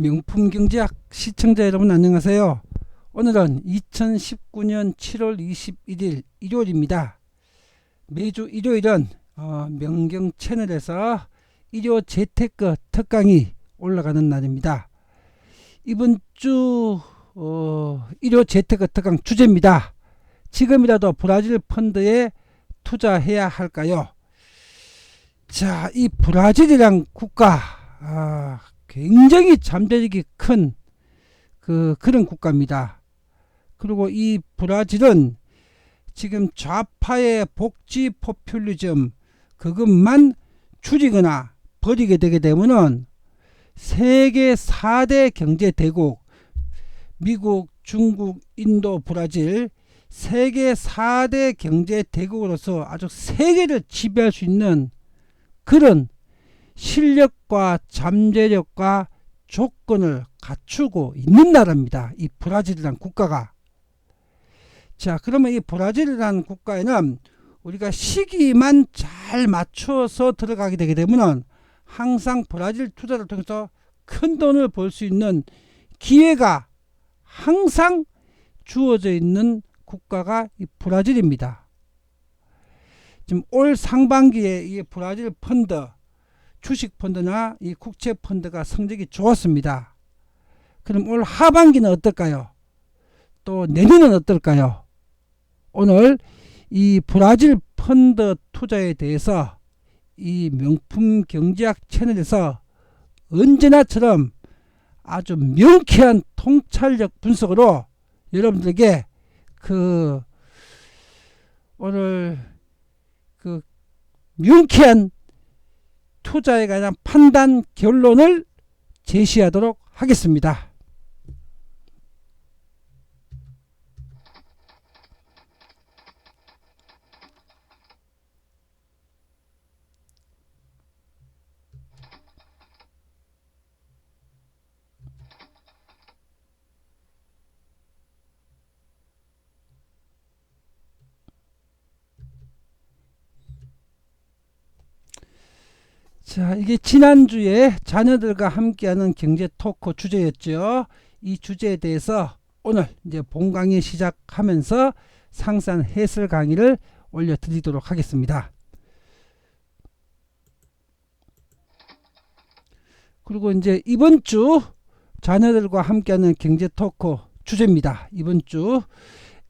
명품 경제학 시청자 여러분 안녕하세요. 오늘은 2019년 7월 21일 일요일입니다. 매주 일요일은 어, 명경 채널에서 일요 재테크 특강이 올라가는 날입니다. 이번 주 어, 일요 재테크 특강 주제입니다. 지금이라도 브라질 펀드에 투자해야 할까요? 자, 이 브라질이란 국가 아, 굉장히 잠재력이 큰 그 그런 국가입니다. 그리고 이 브라질은 지금 좌파의 복지 포퓰리즘 그것만 줄이거나 버리게 되게 되면은 세계 4대 경제 대국 미국, 중국, 인도, 브라질 세계 4대 경제 대국으로서 아주 세계를 지배할 수 있는 그런 실력과 잠재력과 조건을 갖추고 있는 나라입니다. 이 브라질이라는 국가가. 자, 그러면 이 브라질이라는 국가에는 우리가 시기만 잘 맞춰서 들어가게 되게 되면은 항상 브라질 투자를 통해서 큰 돈을 벌 수 있는 기회가 항상 주어져 있는 국가가 이 브라질입니다. 지금 올 상반기에 이 브라질 펀드 주식 펀드나 이 국채 펀드가 성적이 좋았습니다. 그럼 올 하반기는 어떨까요? 또 내년은 어떨까요? 오늘 이 브라질 펀드 투자에 대해서 이 명품 경제학 채널에서 언제나처럼 아주 명쾌한 통찰력 분석으로 여러분들에게 그 오늘 그 명쾌한 투자에 관한 판단 결론을 제시하도록 하겠습니다. 자, 이게 지난주에 자녀들과 함께하는 경제 토크 주제였죠. 이 주제에 대해서 오늘 이제 본 강의 시작하면서 상세한 해설 강의를 올려드리도록 하겠습니다. 그리고 이제 이번 주 자녀들과 함께하는 경제 토크 주제입니다. 이번 주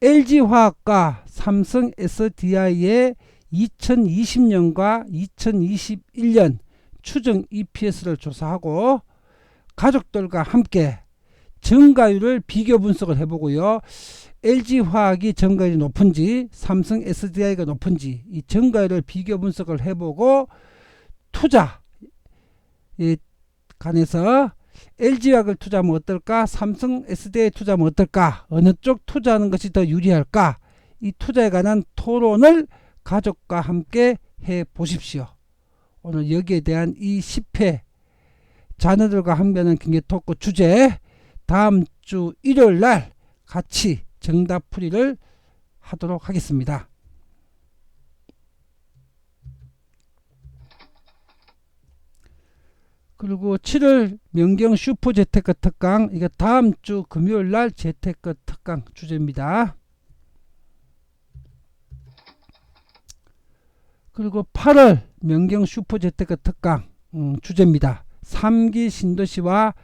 LG화학과 삼성 SDI의 2020년과 2021년 추정 EPS를 조사하고 가족들과 함께 정가율을 비교 분석을 해보고요. LG화학이 정가율이 높은지 삼성 SDI가 높은지 이 정가율을 비교 분석을 해보고 투자에 관해서 LG화학을 투자하면 어떨까 삼성 SDI 투자하면 어떨까 어느 쪽 투자하는 것이 더 유리할까 이 투자에 관한 토론을 가족과 함께 해 보십시오. 오늘 여기에 대한 이 10회 자녀들과 함께하는 경제 토크 주제 다음 주 일요일 날 같이 정답풀이를 하도록 하겠습니다. 그리고 7월 명경 슈퍼 재테크 특강 이게 다음 주 금요일 날 재테크 특강 주제입니다. 그리고 8월 명경 슈퍼 재테크 특강 음, 주제입니다. 3기 신도시와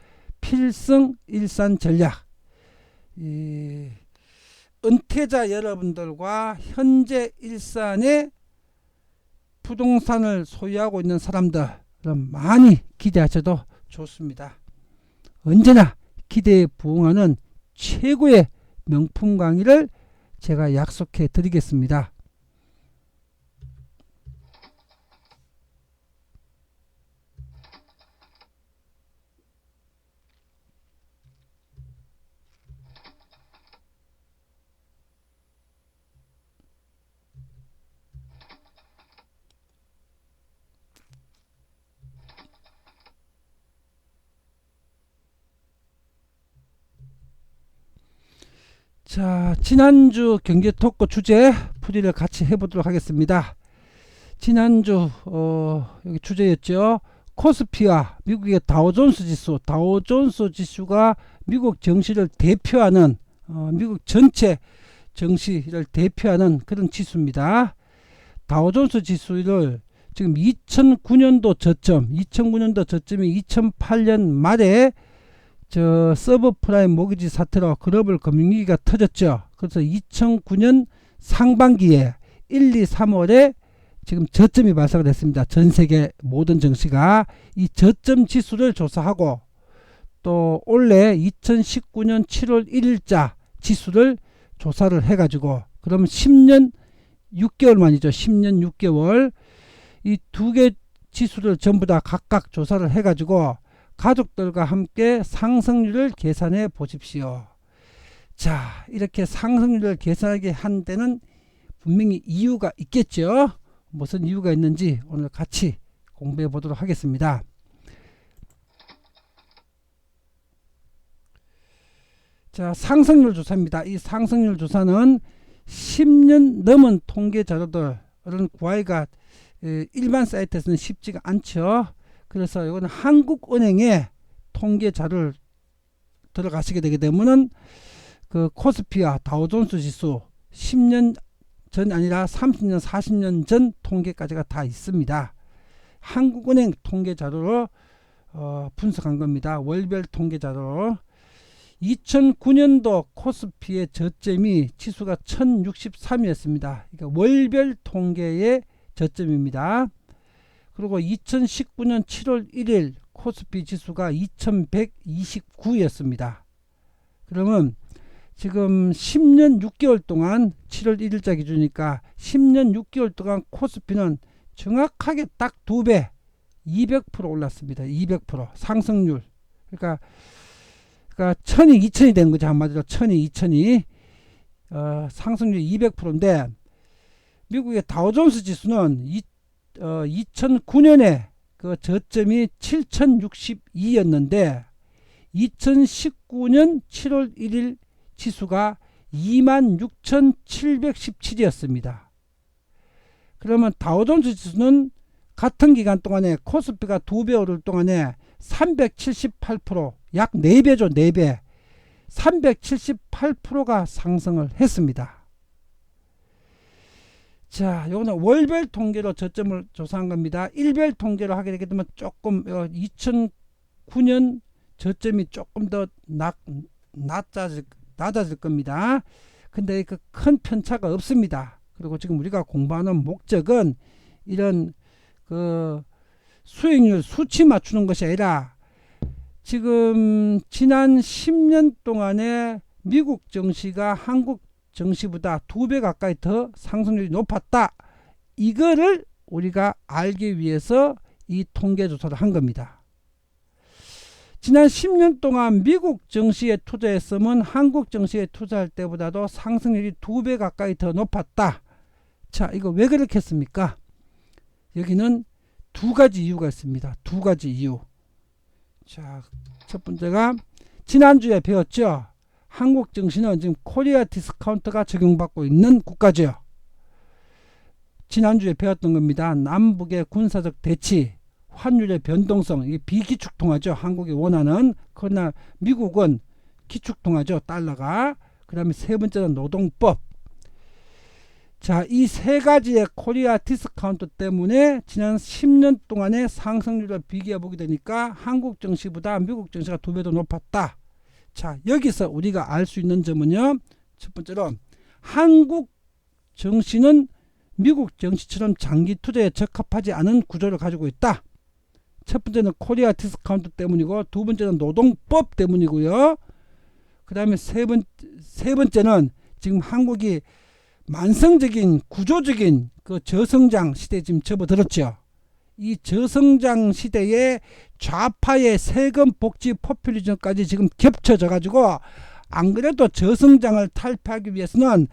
필승 일산 전략. 이, 은퇴자 여러분들과 현재 일산에 부동산을 소유하고 있는 사람들 많이 기대하셔도 좋습니다. 언제나 기대에 부응하는 최고의 명품 강의를 제가 약속해 드리겠습니다. 자, 지난주 경제 토크 주제 풀이를 같이 해보도록 하겠습니다. 지난주 어, 여기 주제였죠. 코스피와 미국의 다우존스 지수, 다우존스 지수가 미국 정시를 대표하는 어, 미국 전체 정시를 대표하는 그런 지수입니다. 다우존스 지수를 지금 2009년도 저점, 2009년도 저점이 2008년 말에 저 서브프라임 모기지 사태로 글로벌 금융위기가 터졌죠. 그래서 2009년 상반기에 1, 2, 3월에 지금 저점이 발생을 됐습니다. 전 세계 모든 정시가 이 저점 지수를 조사하고 또 올해 2019년 7월 1일자 지수를 조사를 해가지고 그러면 10년 6개월 만이죠. 10년 6개월 이 두 개 지수를 전부 다 각각 조사를 해가지고 가족들과 함께 상승률을 계산해 보십시오. 자, 이렇게 상승률을 계산하게 한 데는 분명히 이유가 있겠죠. 무슨 이유가 있는지 오늘 같이 공부해 보도록 하겠습니다. 자, 상승률 조사입니다. 이 상승률 조사는 10년 넘은 통계 자료들은 구하기가 에, 일반 사이트에서는 쉽지가 않죠. 그래서 이거는 한국은행의 통계 자료를 들어가시게 되게 되면은 그 코스피와 다우존스 지수 10년 전 아니라 30년, 40년 전 통계까지가 다 있습니다. 한국은행 통계 자료로 어, 분석한 겁니다. 월별 통계 자료로 2009년도 코스피의 저점이 지수가 1063이었습니다. 그러니까 월별 통계의 저점입니다. 그리고 2019년 7월 1일 코스피 지수가 2129였습니다. 그러면 지금 10년 6개월 동안 7월 1일자 기준이니까 10년 6개월 동안 코스피는 정확하게 딱 두 배, 200% 올랐습니다. 200% 상승률. 그러니까 그러니까 천이 2천이 된 거죠. 한마디로 천이 2천이 어, 상승률 200%인데 미국의 다우존스 지수는 이, 어, 2009년에 그 저점이 7062였는데 2019년 7월 1일 지수가 26,717이었습니다. 그러면 다우존스 지수는 같은 기간 동안에 코스피가 두 배 오를 동안에 378%, 약 4배죠, 4배. 378%가 상승을 했습니다. 자, 요거는 월별 통계로 저점을 조사한 겁니다. 일별 통계로 하게 되게 되면 조금 2009년 저점이 조금 더 낮, 낮아질, 낮아질 겁니다. 근데 그 큰 편차가 없습니다. 그리고 지금 우리가 공부하는 목적은 이런 그 수익률 수치 맞추는 것이 아니라 지금 지난 10년 동안에 미국 정시가 한국 정시보다 두 배 가까이 더 상승률이 높았다. 이거를 우리가 알기 위해서 이 통계 조사를 한 겁니다. 지난 10년 동안 미국 정시에 투자했으면 한국 정시에 투자할 때보다도 상승률이 두 배 가까이 더 높았다. 자, 이거 왜 그렇게 했습니까? 여기는 두 가지 이유가 있습니다. 두 가지 이유. 자, 첫 번째가 지난주에 배웠죠. 한국 정시는 지금 코리아 디스카운트가 적용받고 있는 국가죠. 지난주에 배웠던 겁니다. 남북의 군사적 대치, 환율의 변동성, 이게 비기축통화죠. 한국이 원하는. 그러나 미국은 기축통화죠. 달러가. 그 다음에 세 번째는 노동법. 자, 이 세 가지의 코리아 디스카운트 때문에 지난 10년 동안의 상승률을 비교해 보게 되니까 한국 정시보다 미국 정시가 두 배 더 높았다. 자, 여기서 우리가 알 수 있는 점은요. 첫 번째로 한국 정시는 미국 정시처럼 장기 투자에 적합하지 않은 구조를 가지고 있다. 첫 번째는 코리아 디스카운트 때문이고 두 번째는 노동법 때문이고요. 그 다음에 세, 번, 세 번째는 지금 한국이 만성적인 구조적인 그 저성장 시대에 지금 접어들었죠. 이 저성장 시대에 좌파의 세금 복지 포퓰리즘까지 지금 겹쳐져 가지고 안 그래도 저성장을 탈피하기 위해서는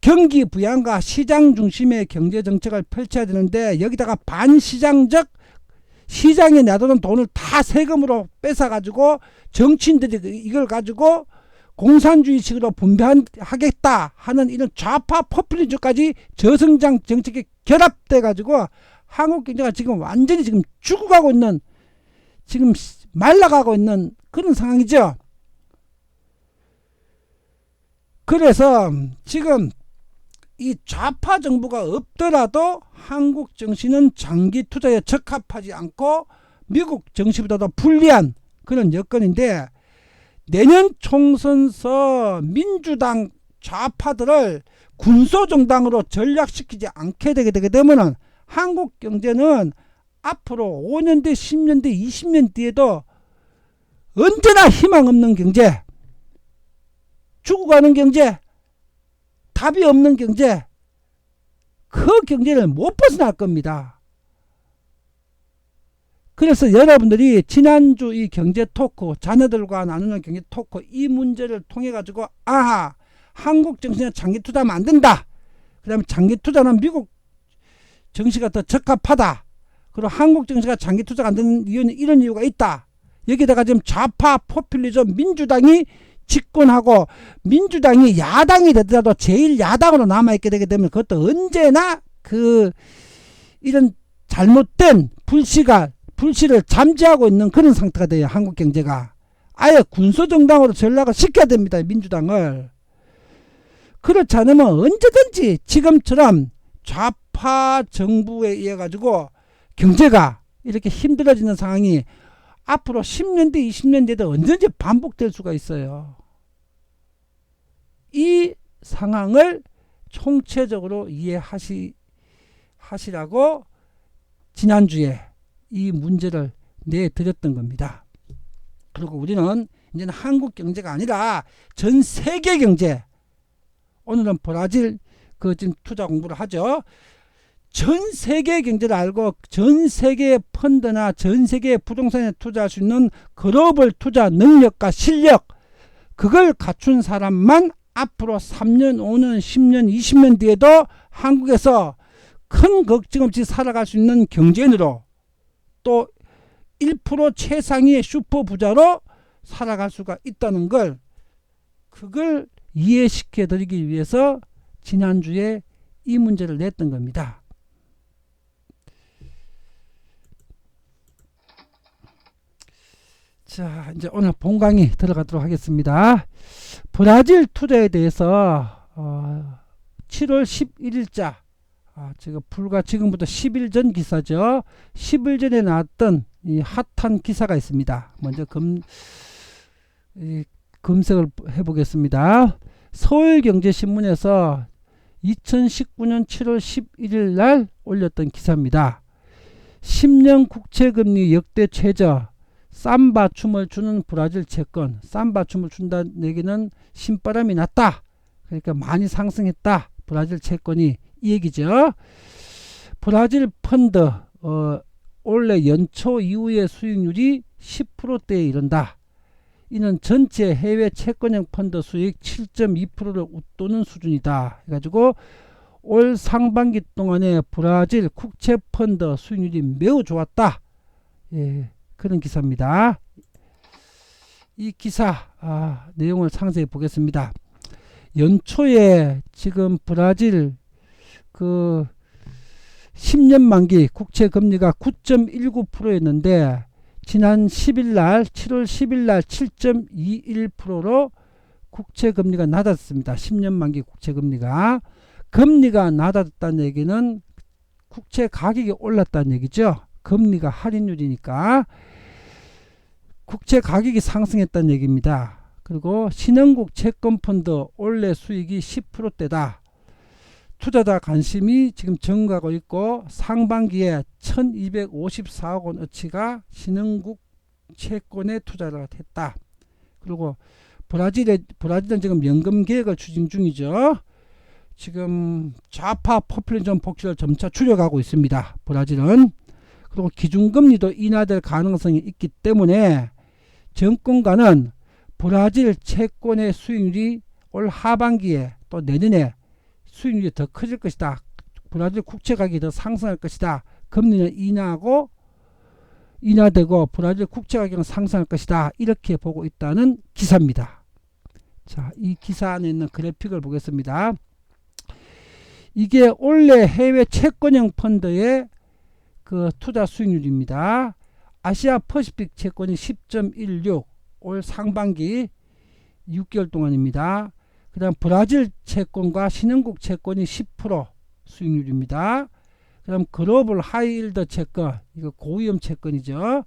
경기 부양과 시장 중심의 경제 정책을 펼쳐야 되는데 여기다가 반시장적 시장에 내두는 돈을 다 세금으로 뺏어 가지고 정치인들이 이걸 가지고 공산주의식으로 분배하겠다 하는 이런 좌파 포퓰리즘까지 저성장 정책에 결합돼 가지고 한국 경제가 지금 완전히 지금 죽어가고 있는 지금 말라가고 있는 그런 상황이죠. 그래서 지금 이 좌파 정부가 없더라도 한국 정신은 장기 투자에 적합하지 않고 미국 정시보다도 불리한 그런 여건인데 내년 총선서 민주당 좌파들을 군소정당으로 전략시키지 않게 되게 되게 되면은 한국 경제는 앞으로 5년 뒤, 10년 뒤, 20년 뒤에도 언제나 희망 없는 경제, 죽어가는 경제, 답이 없는 경제, 그 경제를 못 벗어날 겁니다. 그래서 여러분들이 지난주 이 경제 토크, 자녀들과 나누는 경제 토크 이 문제를 통해 가지고 아하, 한국 정신에 장기 안 된다. 그 다음에 장기 투자는 미국 정시가 더 적합하다. 그리고 한국 정시가 장기 투자가 안 되는 이유는 이런 이유가 있다. 여기다가 지금 좌파 포퓰리즘 민주당이 집권하고 민주당이 야당이 되더라도 제일 야당으로 남아있게 되게 되면 그것도 언제나 그 이런 잘못된 불씨가 불씨를 잠재하고 있는 그런 상태가 돼요. 한국 경제가. 아예 군소 정당으로 전락을 시켜야 됩니다. 민주당을. 그렇지 않으면 언제든지 지금처럼 좌파 정부에 의해 가지고 경제가 이렇게 힘들어지는 상황이 앞으로 10년 뒤, 20년 뒤에도 언제든지 반복될 수가 있어요. 이 상황을 총체적으로 이해하시 하시라고 지난주에 이 문제를 내드렸던 겁니다. 그리고 우리는 이제는 한국 경제가 아니라 전 세계 경제. 오늘은 브라질 그 지금 투자 공부를 하죠. 전 세계 경제를 알고 전 세계 펀드나 전 세계 부동산에 투자할 수 있는 글로벌 투자 능력과 실력 그걸 갖춘 사람만 앞으로 3년, 5년, 10년, 20년 뒤에도 한국에서 큰 걱정 없이 살아갈 수 있는 경제인으로 또 1% 최상위의 슈퍼 부자로 살아갈 수가 있다는 걸 그걸 이해시켜 드리기 위해서 지난주에 이 문제를 냈던 겁니다. 자, 이제 오늘 본 강의 들어가도록 하겠습니다. 브라질 투자에 대해서 어, 7월 11일자 아, 지금 불과 지금부터 10일 전 기사죠. 10일 전에 나왔던 이 핫한 기사가 있습니다. 먼저 검, 이, 검색을 해보겠습니다. 서울경제신문에서 2019년 7월 11일 날 올렸던 기사입니다. 10년 국채금리 역대 최저 삼바 춤을 추는 브라질 채권 삼바 춤을 춘다는 얘기는 신바람이 났다. 그러니까 많이 상승했다. 브라질 채권이 이 얘기죠. 브라질 펀드 어, 올해 연초 이후의 수익률이 10%대에 이른다. 이는 전체 해외 채권형 펀드 수익 7.2%를 웃도는 수준이다. 해가지고 올 상반기 동안에 브라질 국채 펀드 수익률이 매우 좋았다. 예, 그런 기사입니다. 이 기사 아, 내용을 상세히 보겠습니다. 연초에 지금 브라질 그 10년 만기 국채 금리가 9.19%였는데 지난 10일 날 7월 10일 날 7.21%로 국채 금리가 낮았습니다. 10년 만기 국채 금리가 금리가 낮았다는 얘기는 국채 가격이 올랐다는 얘기죠. 금리가 할인율이니까 국채 가격이 상승했다는 얘기입니다. 그리고 신흥국 채권 펀드 올해 수익이 10%대다. 투자자 관심이 지금 증가하고 있고 상반기에 1254억 원어치가 신흥국 채권에 투자를 했다. 그리고 브라질에 브라질은 지금 연금 계획을 추진 중이죠. 지금 좌파 포퓰리즘 복지를 점차 줄여가고 있습니다. 브라질은 그리고 기준금리도 인하될 가능성이 있기 때문에 정권가는 브라질 채권의 수익률이 올 하반기에 또 내년에 수익률이 더 커질 것이다. 브라질 국채 가격이 더 상승할 것이다. 금리는 인하하고 인하되고 브라질 국채 가격은 상승할 것이다. 이렇게 보고 있다는 기사입니다. 자, 이 기사 안에 있는 그래픽을 보겠습니다. 이게 올해 해외 채권형 펀드의 그 투자 수익률입니다. 아시아 퍼시픽 채권이 10.16 올 상반기 6개월 동안입니다. 그 다음 브라질 채권과 신흥국 채권이 10% 수익률입니다. 그 다음 글로벌 하이일드 채권 이거 고위험 채권이죠.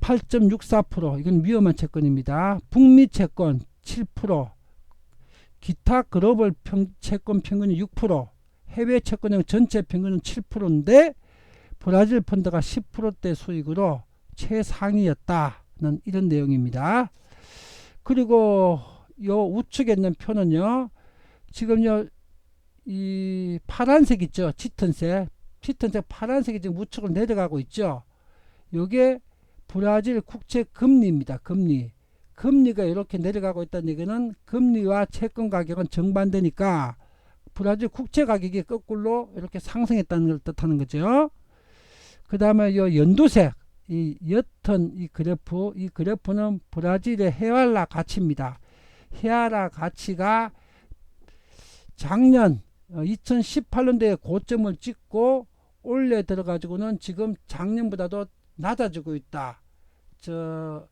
8.64% 이건 위험한 채권입니다. 북미 채권 7% 기타 글로벌 평, 채권 평균이 6% 해외 채권형 전체 평균은 7%인데 브라질 펀드가 10%대 수익으로 최상위였다는 이런 내용입니다. 그리고 요 우측에 있는 표는요. 지금요 이 파란색 있죠. 짙은색. 짙은색 파란색이 지금 우측으로 내려가고 있죠. 요게 브라질 국채 금리입니다. 금리. 금리가 이렇게 내려가고 있다는 얘기는 금리와 채권 가격은 정반대니까 브라질 국채 가격이 거꾸로 이렇게 상승했다는 걸 뜻하는 거죠. 그 다음에 요 연두색 이 옅은 이 그래프 이 그래프는 브라질의 헤알라 가치입니다. 헤알라 가치가 작년 2018년도에 고점을 찍고 올려 들어가지고는 지금 작년보다도 낮아지고 있다. 저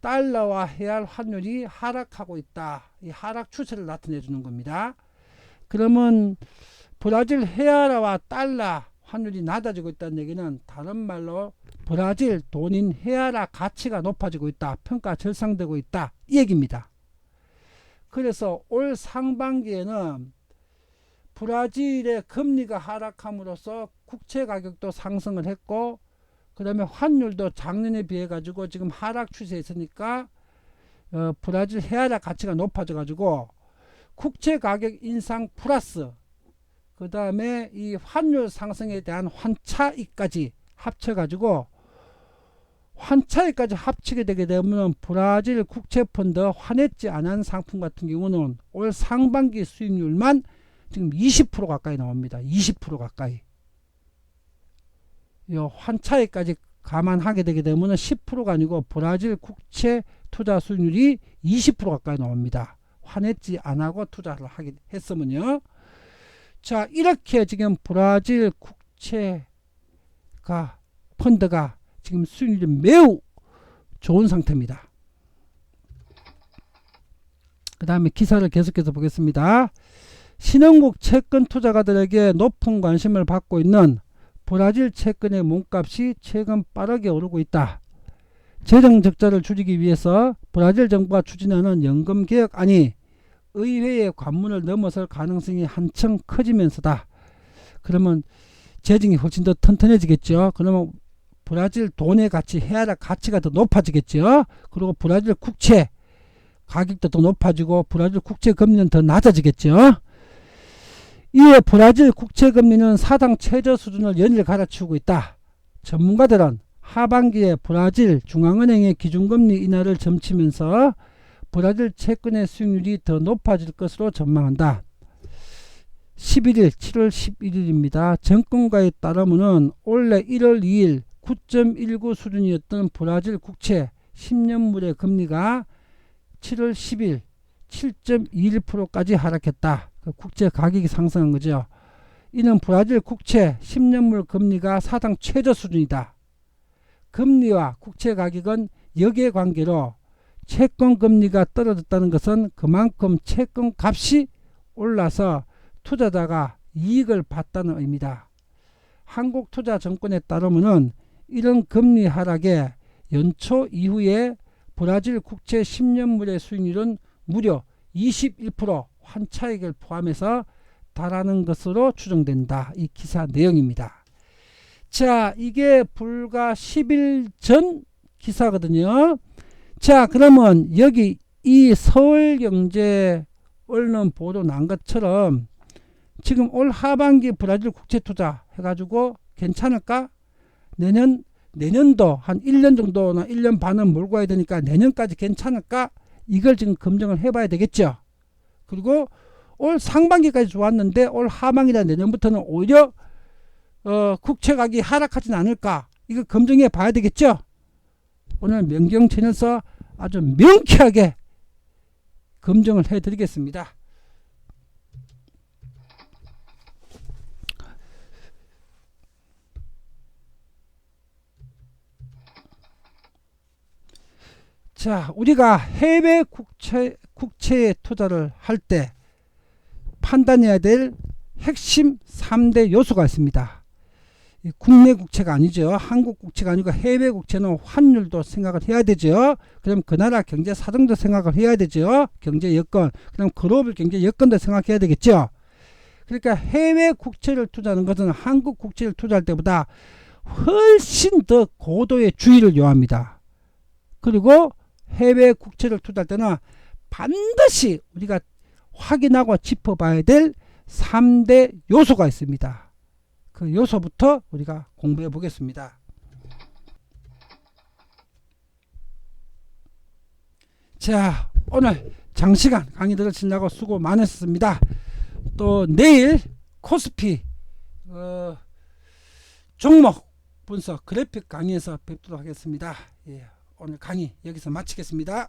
달러와 헤알 환율이 하락하고 있다. 이 하락 추세를 나타내 주는 겁니다. 그러면 브라질 헤아라와 달러 환율이 낮아지고 있다는 얘기는 다른 말로 브라질 돈인 헤아라 가치가 높아지고 있다. 평가 절상되고 있다. 이 얘기입니다. 그래서 올 상반기에는 브라질의 금리가 하락함으로써 국채 가격도 상승을 했고 그 다음에 환율도 작년에 비해 가지고 지금 하락 추세에 있으니까 어, 브라질 헤아라 가치가 높아져 가지고 국채 가격 인상 플러스 그 다음에 이 환율 상승에 대한 환차익까지 합쳐 가지고 환차익까지 합치게 되게 되면 브라질 국채펀드 환했지 않은 상품 같은 경우는 올 상반기 수익률만 지금 20% 가까이 나옵니다. 20% 가까이. 요 환차익까지 감안하게 되게 되면 10%가 아니고 브라질 국채 투자 수익률이 20% 가까이 나옵니다. 환했지 안 하고 투자를 하게 했으면요. 자, 이렇게 지금 브라질 국채가 펀드가 지금 수익률이 매우 좋은 상태입니다. 그 다음에 기사를 계속해서 보겠습니다. 신흥국 채권 투자가들에게 높은 관심을 받고 있는 브라질 채권의 몸값이 최근 빠르게 오르고 있다. 재정 적자를 줄이기 위해서 브라질 정부가 추진하는 연금 개혁안이 의회의 관문을 넘어설 가능성이 한층 커지면서다. 그러면 재정이 훨씬 더 튼튼해지겠죠. 그러면 브라질 돈의 가치, 헤아라 가치가 더 높아지겠죠. 그리고 브라질 국채 가격도 더 높아지고 브라질 국채 금리는 더 낮아지겠죠. 이에 브라질 국채 금리는 사상 최저 수준을 연일 갈아치우고 있다. 전문가들은 하반기에 브라질 중앙은행의 기준금리 인하를 점치면서 브라질 채권의 수익률이 더 높아질 것으로 전망한다. 11일, 7월 11일입니다. 정권가에 따르면 올해 1월 2일 9.19 수준이었던 브라질 국채 10년물의 금리가 7월 10일 7.21%까지 하락했다. 그 국채 가격이 상승한 거죠. 이는 브라질 국채 10년물 금리가 사상 최저 수준이다. 금리와 국채 가격은 역의 관계로 채권 금리가 떨어졌다는 것은 그만큼 채권 값이 올라서 투자자가 이익을 봤다는 의미다. 한국투자정권에 따르면 이런 금리 하락에 연초 이후에 브라질 국채 10년물의 수익률은 무려 21% 환차익을 포함해서 달하는 것으로 추정된다. 이 기사 내용입니다. 자, 이게 불과 10일 전 기사거든요. 자, 그러면 여기 이 서울경제 언론 보도 난 것처럼 지금 올 하반기 브라질 국채 투자 해가지고 괜찮을까? 내년, 내년도 한 1년 정도나 1년 반은 몰고 가야 되니까 내년까지 괜찮을까? 이걸 지금 검증을 해봐야 되겠죠. 그리고 올 상반기까지 좋았는데 올 하반기나 내년부터는 오히려 어, 국채 가격이 하락하진 않을까? 이거 검증해 봐야 되겠죠. 오늘 명경 채널에서 아주 명쾌하게 검증을 해드리겠습니다. 자, 우리가 해외 국채, 국채에 투자를 할 때 판단해야 될 핵심 3대 요소가 있습니다. 이 국내 국채가 아니죠. 한국 국채가 아니고 해외 국채는 환율도 생각을 해야 되죠. 그럼 그 나라 경제 사정도 생각을 해야 되죠. 경제 여건, 그다음 글로벌 경제 여건도 생각해야 되겠죠. 그러니까 해외 국채를 투자하는 것은 한국 국채를 투자할 때보다 훨씬 더 고도의 주의를 요합니다. 그리고 해외 국채를 투자할 때는 반드시 우리가 확인하고 짚어봐야 될 3대 요소가 있습니다. 그 요소부터 우리가 공부해 보겠습니다. 자, 오늘 장시간 강의 들으시느라고 수고 많으셨습니다. 또 내일 코스피 어, 종목 분석 그래픽 강의에서 뵙도록 하겠습니다. 예, 오늘 강의 여기서 마치겠습니다.